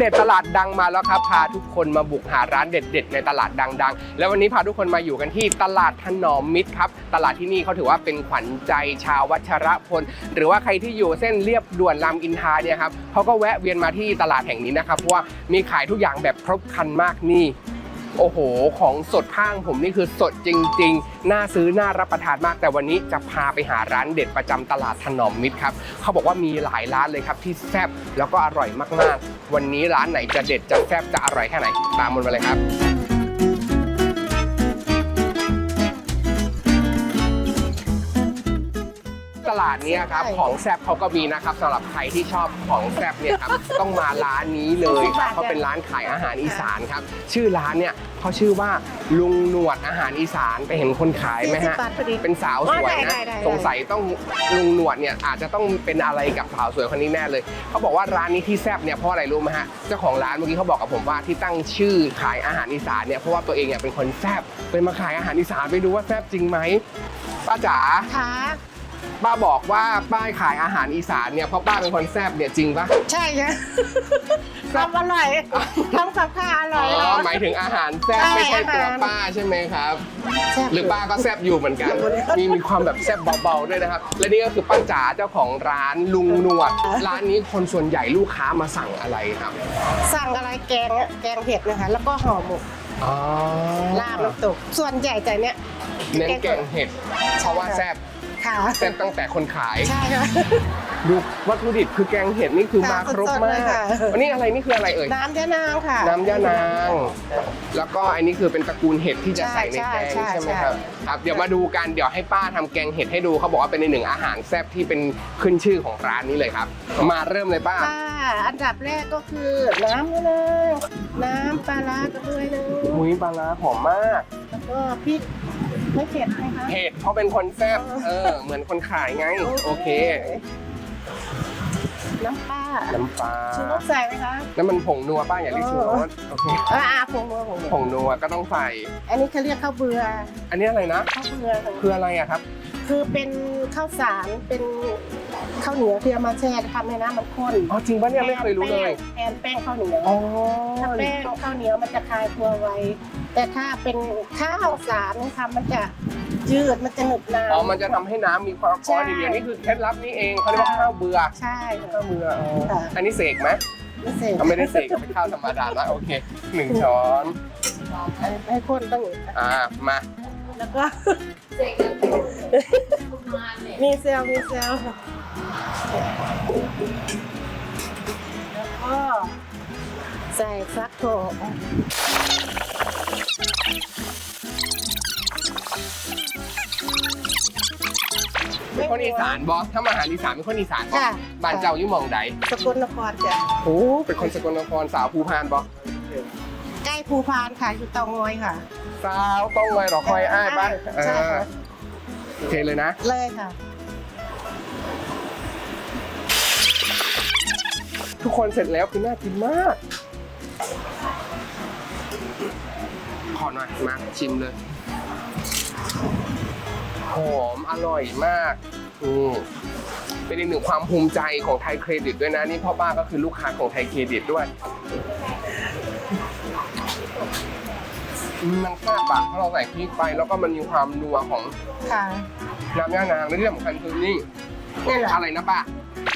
เด็ดตลาดดังมาแล้วครับ พาทุกคนมาบุกหาร้านเด็ด ๆ ในตลาดดัง ๆ แล้ววันนี้พาทุกคนมาอยู่กันที่ตลาดถนอมมิตรครับ ตลาดที่นี่เขาถือว่าเป็นขวัญใจชาววัชรพล หรือว่าใครที่อยู่เส้นเรียบด่วนรามอินทราเนี่ยครับเขาก็แวะเวียนมาที่ตลาดแห่งนี้นะครับเพราะว่ามีขายทุกอย่างแบบครบครันมากนี่ โอ้โห ของสดข้างผมนี่คือสดจริง ๆ น่าซื้อ น่ารับประทานมาก แต่วันนี้จะพาไปหาร้านเด็ดประจำตลาดถนอมมิตรครับ เขาบอกว่ามีหลายร้านเลยครับที่แซ่บแล้วก็อร่อยมากๆ วันนี้ร้านไหนจะเด็ดจะแซ่บจะอร่อยแค่ไหน ตามมันมาเลยครับาดเนี้ยครับ ใช่ ของแซ่บเขาก็มีนะครับสำหรับใครที่ชอบของแซ่บเนี่ยครับ ต้องมาร้านนี้เลยครับเขาเป็นร้านขายอาหารอีสานครับ ชื่อร้านเนี่ยเขาชื่อว่าลุงหนวดอาหารอีสานไปเห็นคนขายไหมสี่สิบฮะ บาทพอดี เป็นสาวสวยได้นะได้ได้ สงสัยต้องลุงหนวดเนี่ยอาจจะต้องเป็นอะไรกับสาวสวยคนนี้แน่เลยเขาบอกว่าร้านนี้ที่แซ่บเนี่ยเพราะอะไรรู้ไหมฮะเจ้าของร้านเมื่อกี้เขาบอกกับผมว่าที่ตั้งชื่อขายอาหารอีสานเนี่ยเพราะว่าตัวเองเนี่ยเป็นคนแซ่บเป็นมาขายอาหารอีสานไปดูว่าแซ่บจริงไหมป้าจ๋าค่ะ ป้าบอกว่าป้ายขายอาหารอีสานเนี่ยเพราะป้าเป็นคนแซ่บเนี่ยจริงปะ ใช่ค่ะทำอร่อยทำกับข้าวอร่อ๋อย อหมายถึงอาหารแซ่บใช่ไม่ใช่ตัวอาหารป้าใช่ไหมครับ แซ่บหรือป้าก็แซบอยู่เหมือนกัน มีมีความแบบแซบเบาๆด้วยนะครับ และนี่ก็คือป้าจ๋าเจ้าของร้านลุงหนวด ร้านนี้คนส่วนใหญ่ลูกค้ามาสั่งอะไรครับสั่งอะไรแกงอะแกงเผ็ดนะคะ แล้วก็ห่อหมกอ๋อลาบน้ำตก ส่วนใหญ่ใจเนี้ยเน้นแกงเห็ดเพราะว่าแซบ ค่ะแซบตั้งแต่คนขาย ใช่ค่ะ ดูวัตถุดิบคือแกงเห็ดนี่คือมาค่ะครบสดๆมาเลยกค่ะ อันนี้อะไรนี่คืออะไรเอ่ย น้ำยะนางค่ะ น้ำย่านาง แล้วก็อันนี้คือเป็นตระกูลเห็ดที่จะใส่ในแกงใช่ใช่ใช่ไหมใช่ครับครับ เดี๋ยวมาดูกัน เดี๋ยวให้ป้าทำแกงเห็ดให้ดูเขาบอกว่าเป็นในหนึ่งอาหารแซ่บที่เป็นขึ้นชื่อของร้านนี้เลยครับ มาเริ่มเลยป้า ค่ะอันดับแรกก็คือน้ำยะนางน้ำปลาร้ากระเบือหนึงหุยปลาร้าหอมมาก แล้วก็พริก ไม่เผ็ดไหมคะเห็ดเพราะเป็นคนแซ่บเออ เหมือนคนขายไง โอเค น้ำปลาน้ำปลาชูรสใส่ไหมคะน้ำมันผงนัวป้าอย่าเรียกชูรสโอเคอ่าผงนัวผงนัวผงนัวก็ต้องใส่ อันนี้เขาเรียกข้าวเบืออันนี้อะไรนะข้าวเบือค่ะคืออะไรอะครับ คือเป็นข้าวสารเป็น ข้าวเหนียวที่เอามาแช่ทำให้น้ำมันข้นอ๋อจริงปะเนี่ยไม่เคยรู้เลยแทนแป้งข้าวเหนียวอ๋อถ้าแป้งข้าวเหนียวมันจะคลายตัวไวแต่ถ้าเป็นข้าวสารนะคะมันจะยืดมันจะหนึบนานอ๋อมันจะทำให้น้ำมีความใช่อ๋อเดี๋ยวนี้คือเคล็ดลับนี่เองเขาเรียกว่าข้าวเบื่อใช่ค่ะข้าวเบื่ออ๋อค่ะอันนี้เสกไหมไม่เสร็จเขาไม่ได้เสกเป็นข้าวธรรมดานะโอเคหนึ่งช้อนให้ข้นต้องอ่ามาแล้วก็มีเซลล์มีเซลล์ แล้วก็ใส่ฟักทองเป็นคนอีสานบอสถ้ามาหารอีสานเป็นคนอีสานบอค่ะ บ้านเจ้าอยุ่หมองใดสกลนครจ้ะโอ้เป็นคนสกลนครสาวภูพานบอใกล้ภูพานค่ะอยู่เตางอยค่ะ สาวต้องไว้หรอคอยอ้ายปะเอใช่อค่ะโอเคเลยนะ เลยค่ะ ทุกคนเสร็จแล้วคือน่ากินมาก ขอหน่อยมาชิมเลย หอมอร่อยมากอืมเป็นอีกหนึ่งความภูมิใจของไทยเครดิตด้วยนะ นี่พ่อป้าก็คือลูกค้าของไทยเครดิตด้วยอืมมันแซ่บปากเพราะเราใส่พริกไปแล้วก็มันมีความนัวของค่ะ น้ำย่านางและที่สำคัญคือนี่ นี่แหละ อะไรนะป้า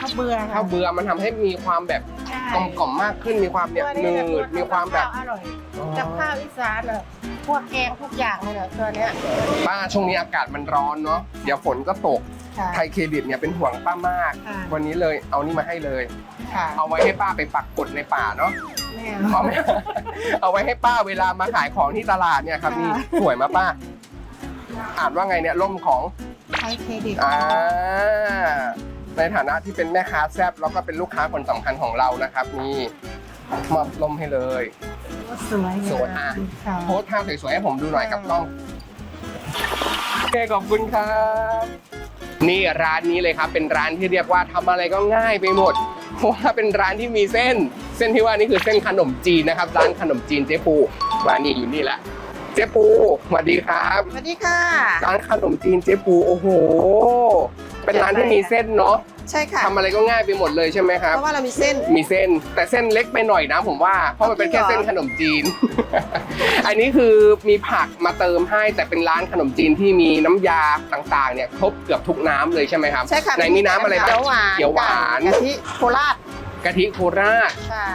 ข้าวเบื่อข้าวเบื่อมันทำให้มีความแบบใช่กลมกล่อมมากขึ้นมีความเนี่ยตัวหนืแหละดมีความแบบอร่อยกับข้าวอีสานอะพวกแกงทุกอย่างเลยนะตัวเนี้ย ป้าช่วงนี้อากาศมันร้อนเนาะเดี๋ยวฝนก็ตกค่ะไทยเครดิตเนี่ยเป็นห่วงป้ามาก ค่ะ วันนี้เลยเอานี่มาให้เลย ค่ะเอาไว้ให้ป้าไปปักกดในป่าเนาะแม่ เอาไหม เอาไว้ให้ป้าเวลามาขายของที่ตลาดเนี่ยครับค่ะ นี่สวยมาป้า อ่านว่าไงเนี่ยล่มของ ไทยเครดิตอ่า ในฐานะที่เป็นแม่ค้าแซบแล้วก็เป็นลูกค้าคนสำคัญของเรานะครับนี่มอบล่มให้เลย สวยสวยอะ ค่ะโพสท่าสวยๆให้ผมดูหน่อยกับกล้องโอเคขอบคุณครับ นี่ร้านนี้เลยครับ เป็นร้านที่เรียกว่าทำอะไรก็ง่ายไปหมด เพราะว่าเป็นร้านที่มีเส้น เส้นที่ว่านี่คือเส้นขนมจีนนะครับ ร้านขนมจีนเจ๊ปูร้านนี้อยู่นี่แหละเจ๊ปูสวัสดีครับ สวัสดีค่ะ ร้านขนมจีนเจ๊ปูโอ้โห เป็นร้านที่มีเส้นเนาะใช่ค่ะทำอะไรก็ง่ายไปหมดเลยใช่ไหมครับเพราะว่าเรามีเส้นมีเส้น แต่เส้นเล็กไปหน่อยนะผมว่าเพราะมันเป็นแค่เส้นขนมจีน อันนี้คือมีผักมาเติมให้แต่เป็นร้านขนมจีนที่มีน้ำยาต่างๆเนี่ยครบเกือบทุกน้ำเลยใช่ไหมครับใช่ค่ะไหนมีน้ำอะไรบ้างเขียวหวานเขียวหวานกะทิโคราชกะทิโคราชใช่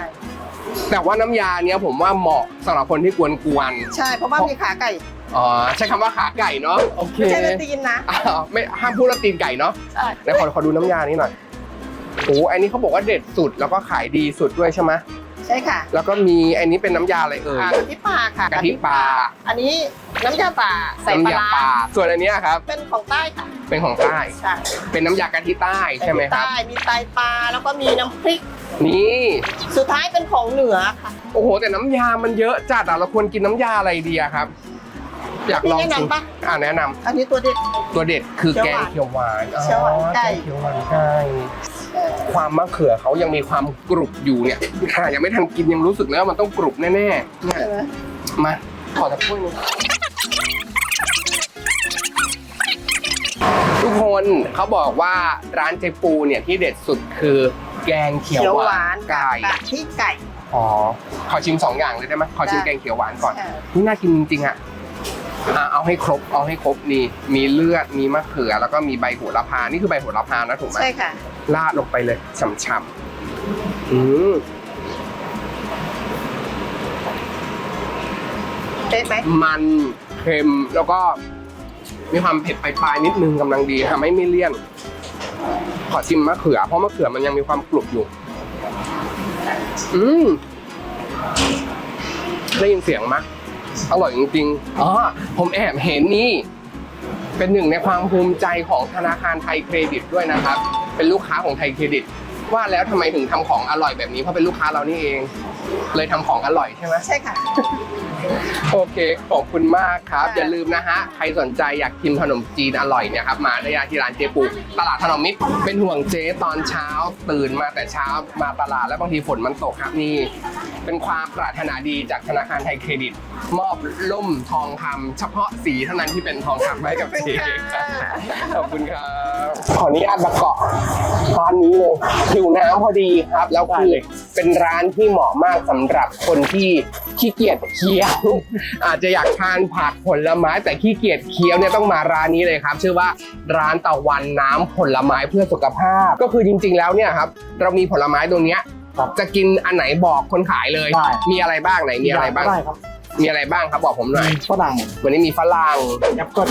แต่ว่าน้ำยาเนี้ยผมว่าเหมาะสำหรับคนที่กวนใช่เพราะว่ามีขาไก่ๆ อ๋อใช้คำว่าขาไก่เนาะโอเคไม่ใช่ละตีนนะอ้าวไม่ห้ามพูดละตีนไก่เนาะใช่ไหนขอขอดูน้ำยานี้หน่อยโอ้อันนี้เขาบอกว่าเด็ดสุดแล้วก็ขายดีสุดด้วยใช่ไหมใช่ค่ะแล้วก็มีอันนี้เป็นน้ำยาอะไรเอ่ยอ่ากะทิปลาค่ะกะทิปลาอันนี้น้ำยาป่าใส่ปลาน้ำยาร้าปลาส่วนอันเนี้ยครับ เป็นของใต้ค่ะ เป็นของใต้ใช่เป็นน้ำยากะทิใต้ใช่ไหมครับ ใต้มีไตปลาแล้วก็มีน้ำพริก นี่ สุดท้ายเป็นของเหนือค่ะ โอ้โหแต่น้ำยามันเยอะจัดอะเราควรกินน้ำยาอะไรดีอะครับ อยากลองพี่แนะชิมนำปะ อ่าแนะนำอันนี้ตัวเด็ด ตัวเด็ดคือเขีแกยวหงวานเขียวหวานเขียวหวานอ๋อไก่แงเขียวหวานไก่เอ่อความมะเขือเขายังมีความกรุบอยู่เนี่ยขนาดยังไม่ทันกินยังรู้สึกเลยว่ามันต้องกรุบแน่ๆเนี่ย ใช่ไหมมาขอสักถ้วยหนึงทุกคนเขาบอกว่าร้านเจปูเนี่ยที่เด็ดสุดคือแกงเขียวเขียวหหวาวานนไก่กะทิไก่ อ๋อขอชิมสองอย่างเลยได้ไหมขอชิมได้ แกงเขียวหวานก่อนใช่นี่น่ากินจริงๆอะ อะเอาให้ครบเอาให้ครบนี่มีเลือดมีมะเขือ แล้วก็มีใบโหระพานี่คือใบโหระพานะถูกไหมใช่ค่ะ ราดลงไปเลยฉ่ำๆอืมเป๊ะไหมมันเค็มแล้วก็ มีความเผ็ดปลายๆนิดนึงกำลังดีทำให้ไม่เลี่ยน ขอชิมมะเขือ เพราะมะเขือมันยังมีความกรุบอยู่ อืมได้ยินเสียงมะ อร่อยจริงๆอ๋อผมแอบเห็นนี่ เป็นหนึ่งในความภูมิใจของธนาคารไทยเครดิตด้วยนะครับ เป็นลูกค้าของไทยเครดิต ว่าแล้วทำไมถึงทำของอร่อยแบบนี้เพราะเป็นลูกค้าเรานี่เอง เลยทำของอร่อยใช่ไหมใช่ค่ะ โอเค ขอบคุณมากครับค่ะอย่าลืมนะฮะ ใครสนใจอยากกินขนมจีนอร่อยเนี่ยครับ มาได้ที่ร้านเจ๊ปู ตลาดถนอมมิตร เป็นห่วงเจ๊ตอนเช้าตื่นมาแต่เช้ามาตลาดแล้วบางทีฝนมันตกครับนี่ เป็นความปรารถนาดีจากธนาคารไทยเครดิต มอบล่มทองคำเฉพาะสีเท่านั้นที่เป็นทองคำให้กับเจ๊ครับขอบคุณครับ ขออนุญาตมาเกาะร้านนี้เลยหิวน้ำพอดีครับ แล้วคือเป็นร้านที่เหมาะมากสำหรับคนที่ขี้เกียจเคี้ยว อาจจะอยากทานผักผลไม้แต่ขี้เกียจเคี้ยวเนี่ยต้องมาร้านนี้เลยครับ ชื่อว่าร้านตะวันน้ำผลไม้เพื่อสุขภาพ ก็คือจริง ๆ แล้วเนี่ยครับเรามีผลไม้ตรงเนี้ย ครับ จะกินอันไหนบอกคนขายเลย ได้ มีอะไรบ้างไหนมีอะไรบ้าง ได้ครับมีอะไรบ้างครับบอกผมหน่อยมีฝรั่งวันนี้มีฝรั่งแอปเปิ้ล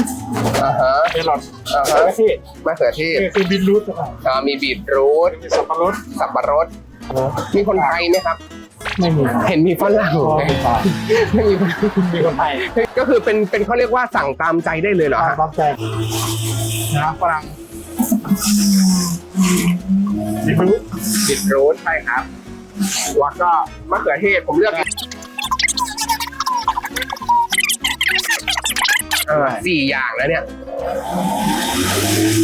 อ่าฮะเมลอนอ่าฮะมะเขือเทศมะเขือเทศคือบินรูทนะครับอ่ามีบีทรูทมีสับปะรดสับปะรดมีคนไทยไหมครับ ไม่มีเห็นมีฝรั่งอ๋อไหมไม่ตายไม่มีคนมีคนไทยก็คือเป็นเป็นเขาเรียกว่าสั่งตามใจได้เลยเหรอฮะตามใจนะฝรั่งบินรูทบีทรูทใช่ครับ แล้วก็มะเขือเทศผมเลือกเออสี่อย่างแล้วเนี่ย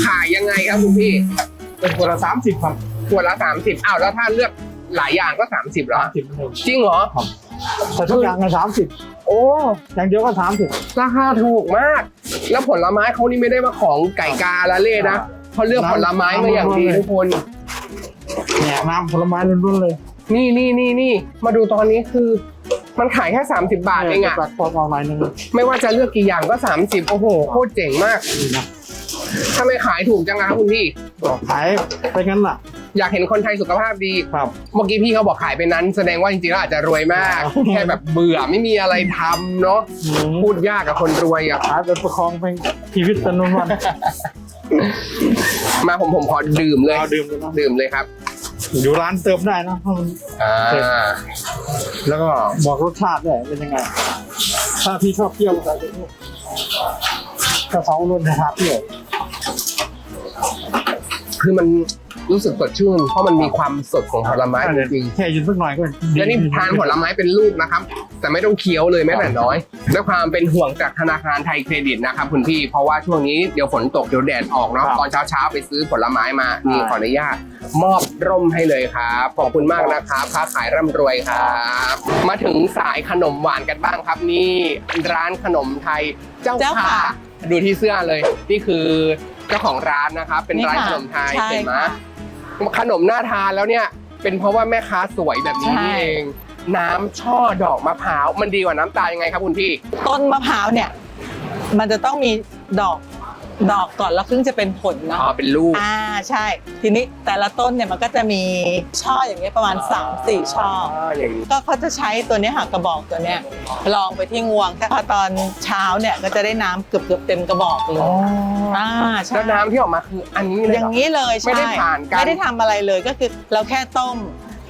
ขายยังไงครับคุณพี่ เป็นคนละสามสิบครับขวดละสามสิบอ้าวแล้วถ้าเลือกหลายอย่างก็สามสิบเหรอสามสิบเลยจริงเหรอแต่ทุกอย่างก็สามสิบโอ้อย่างเดียวก็สามสิบราคาถูกมาก แล้วผลไม้เขานี่ไม่ได้มาของไก่กาละเล่นะเขาเลือกผลไม้มาอย่างดีทุกคนเนี่ยน้ำผลไม้ล้วนๆเลย นี่นี่นี่นี่มาดูตอนนี้คือ มันขายแค่ 30 บาทเองอะตัดฟองออกหน่อยนึงไม่ว่าจะเลือกกี่อย่างก็ 30 โอ้โหโคตรเจ๋งมากนี่นะถ้าไม่ขายถูกจังนะครับคุณพี่ก็ขายไปงั้นล่ะ อยากเห็นคนไทยสุขภาพดี ครับ เมื่อกี้พี่เขาบอกขายไปนั้น แสดงว่าจริงๆแล้วอาจจะรวยมาก อ๋อ แค่แบบเบื่อไม่มีอะไรทำเนาะอืมพูดยากกับคนรวยอะ ขายไปประคองเป็นชีวิตเป็นวันมาผมผมขอดื่มๆเลย เอาดื่มเลยนะดื่มเลยครับ อยู่ร้านเติมได้นะถ้ามัน อ่าแล้วก็บอกรสชาติด้วยเป็นยังไง ถ้าพี่ชอบเปรี้ยวก็ใส่ไปด้วยกระเพรารสนะครับเปรี้ยวคือมัน รู้สึกสดชื่นเพราะมันมีความสดของผลไม้จริงแค่ยืนสักหน่อยก็ๆและนี่ทานผลไม้เป็นลูกนะครับ แต่ไม่ต้องเคี้ยวเลยแม้แต่น้อยด้วยความเป็นห่วงจากธนาคารไทยเครดิตนะครับคุณพี่เพราะว่าช่วงนี้เดี๋ยวฝนตกเดี๋ยวแดดออกเนาะตอนเช้าๆไปซื้อผลไม้มานี่ขออนุญาตมอบร่มให้เลยครับขอบคุณมากนะครับค้าขายร่ำรวยครับมาถึงสายขนมหวานกันบ้างครับ นี่ร้านขนมไทยเจ้าเจ้าค่ะค่ะดูที่เสื้อเลยนี่คือเจ้าของร้านนะครับเป็นร้านขนมไทยใช่เห็นไหมค่ะ ขนมน่าทานแล้วเนี่ยเป็นเพราะว่าแม่ค้าสวยแบบนี้ใช่นี่เอง น้ำช่อดอกมะพร้าวมันดีกว่าน้ำตาลยังไงครับคุณพี่ ต้นมะพร้าวเนี่ย มันจะต้องมีดอก ดอกก่อนแล้วถึงจะเป็นผลเนาะอ๋อเป็นลูกอ่าใช่ ทีนี้แต่ละต้นเนี่ยมันก็จะมีช่ออย่างเงี้ยประมาณ 3-4 ช่อ อย่างนี้ก็เขาจะใช้ตัวเนี้ยค่ะกระบอกตัวเนี้ยลองไปที่งวงถ้าตอนเช้าเนี่ยก็จะได้น้ำเกือบเกือบๆเต็มกระบอกเลยอ่าใช่แล้วน้ำที่ออกมาคืออันนี้เลยอเหรย่างนี้เลยใช่ไม่ได้ผ่านการ ไม่ได้ทำอะไรเลยก็คือเราแค่ต้ม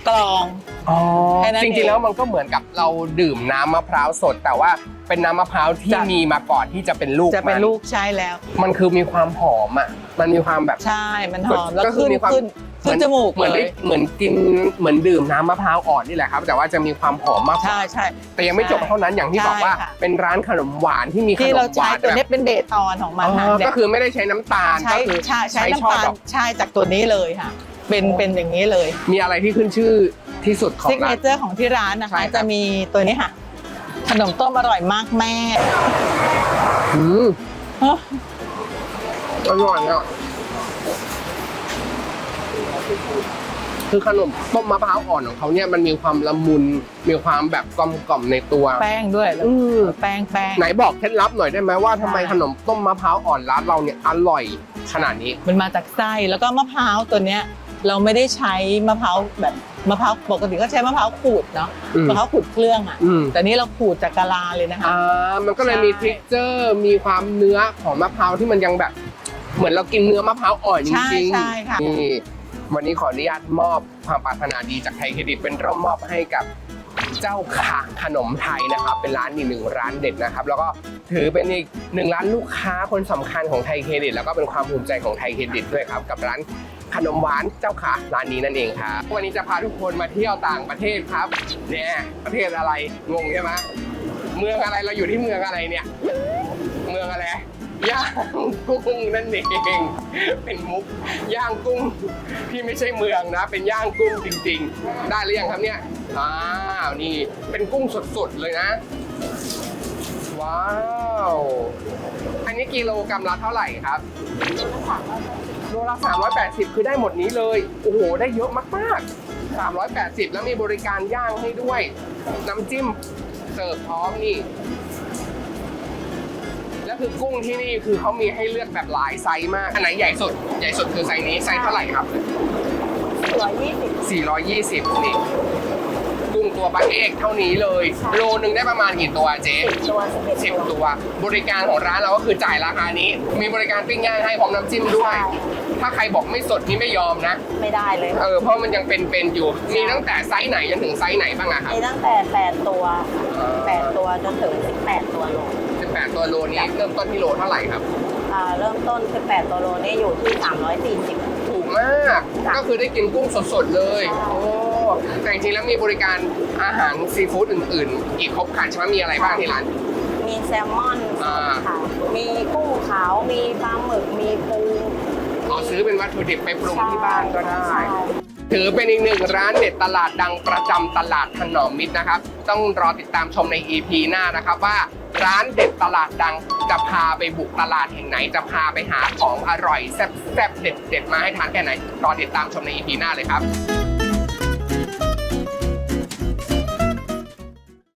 กรอง อ๋อแค่นั้นจเองริงๆแล้วมันก็เหมือนกับเราดื่มน้ำมะพร้าวสด แต่ว่าเป็นน้ำมะพร้าวที่จะมีมาก่อนที่จะเป็นลูกจะเป็นมัลูกใช่แล้ว มันคือมีความหอมอะมันมีความแบบ ใช่มันหอมแล้วก็คือขึ้นมีความ ขึ้นขึ้นจมูกเหมือนเลได้ยเหมือนกินเหมือนดื่มน้ำมะพร้าวอ่อนนี่แหละครับ แต่ว่าจะมีความหอมมากกว่า ใช่ใช่ แต่ยังไม่จบเท่านั้นอย่างที่ใช่บอกว่าค่ะ เป็นร้านขนมหวานที่มีขที่นเรามหใช้วานตัวแบนี้บเป็นเบสออนของมันอ๋ค่ะอเนี่ก็ยคือไม่ได้ใช้น้ำตาลใช้ก็คือ ใช่ใช้ช่อน้ำตาดลอก ใช่จากตัวนี้เลยค่ะ เป็นเป็นอย่างนี้เลยมีอะไรที่ขึ้นชื่อที่สุดของซิกเนร้าน เจอร์ของที่ร้านนะใช่คะ ครับ จะมีตัวนี้ค่ะ ขนมต้มอร่อยมากแม่อืมฮะอร่อยอะคือขนมต้มมะพร้าวอ่อนของเขาเนี่ยมันมีความละมุน มีความแบบกลมกล่อมในตัวแป้งด้วยแล้วอืมแป้งแป้ง ไหนบอกเคล็ดลับหน่อยได้ไหมว่าทำไมใช่ขนมต้มมะพร้าวอ่อนร้านเราเนี่ยอร่อยขนาดนี้ มันมาจากไส้แล้วก็มะพร้าวตัวเนี้ย เราไม่ได้ใช้มะพร้าวแบบมะพร้าวปกติก็ใช้มะพร้าวขูดเนาะอืมมะพร้าวขูดเครื่องอะอืม แต่นี่เราขูดจากกะลาเลยนะคะ อ่ามันก็เลยมีใช่เท็กเจอร์มีความเนื้อของมะพร้าวที่มันยังแบบ เหมือนเรากินเนื้อมะพร้าวอ่อนจใช่ริงๆใช่ค่ะนี่วันนี้ขออนุญาตมอบความปรารถนาดีจากไทยเครดิตเป็นร่มมอบให้กับเจ้าค่ะขนมไทยนะครับ เป็นร้านอีกหนึ่งร้านเด็ดนะครับ แล้วก็ถือเป็นอีกหนึ่งร้านลูกค้าคนสำคัญของไทยเครดิต แล้วก็เป็นความภูมิใจของไทยเครดิตด้วยครับ กับร้าน ขนมหวานเจ้าค่ะร้านนี้นั่นเองครับ วันนี้จะพาทุกคนมาเที่ยวต่างประเทศครับเนี่ยประเทศอะไรงงใช่ไหมเมืองอะไรเราอยู่ที่เมืองอะไรเนี่ย เมืองอะไรย่างกุ้งนั่นเองเป็นมุกย่างกุ้งที่ไม่ใช่เมืองนะ เป็นย่างกุ้งจริง ๆ ได้หรือยังครับเนี่ยอ้าวนี่เป็นกุ้งสดๆเลยนะ ว้าว อันนี้กิโลกรัมละเท่าไหร่ครับโลละ 380 คือได้หมดนี้เลย โอ้โห ได้เยอะมากๆ 380 แล้วมีบริการย่างให้ด้วย น้ำจิ้มเสิร์ฟพร้อมนี่ แล้วคือกุ้งที่นี่คือเขามีให้เลือกแบบหลายไซส์มาก อันไหนใหญ่สุด ใหญ่สุดคือไซส์นี้ ไซส์เท่าไหร่ครับร้อยยี่สิบ420 นี่ กุ้งตัวปลาเอกเท่านี้เลย โลนึงได้ประมาณกี่ตัวเจ๊ ตัวสิบเอ็ดสิบตัว บริการของร้านเราก็คือจ่ายราคานี้ มีบริการปิ้งย่างให้พร้อมน้ำจิ้มด้วย ถ้าใครบอกไม่สดนี่ไม่ยอมนะ ไม่ได้เลยเออเพราะมันยังเป็นๆอยู่ มีตั้งแต่ไซส์ไหนจนถึงไซส์ไหนบ้างอะครับมีตั้งแต่แปดตัวแปดตัวจนถึงสิบแปดตัวโล18 ตัวโลนี้เริ่มต้นที่โลเท่าไหร่ครับอ่าเริ่มต้นคือแปดตัวโลนี่อยู่ที่สามร้อยสี่สิบถูกมาก ก็คือได้กินกุ้งสดๆเลยโอ้แต่จริงๆแล้วมีบริการอาหารซีฟู้ดอื่น ๆ อีกครบครันใช่ไหมมีอะไรบ้างที่ร้านมีแซลมอนสอ่าดค่ะมี ซื้อเป็นวัตถุดิบไปปรุงที่บ้านก็ได้ ถือเป็นอีกหนึ่งร้านเด็ดตลาดดังประจำตลาดถนอมมิตรนะครับ ต้องรอติดตามชมใน EP หน้านะครับว่าร้านเด็ดตลาดดังจะพาไปบุกตลาดแห่งไหน จะพาไปหาของอร่อยแซ่บๆเด็ดๆมาให้ทานแค่ไหนรอติดตามชมใน EP หน้าเลยครับ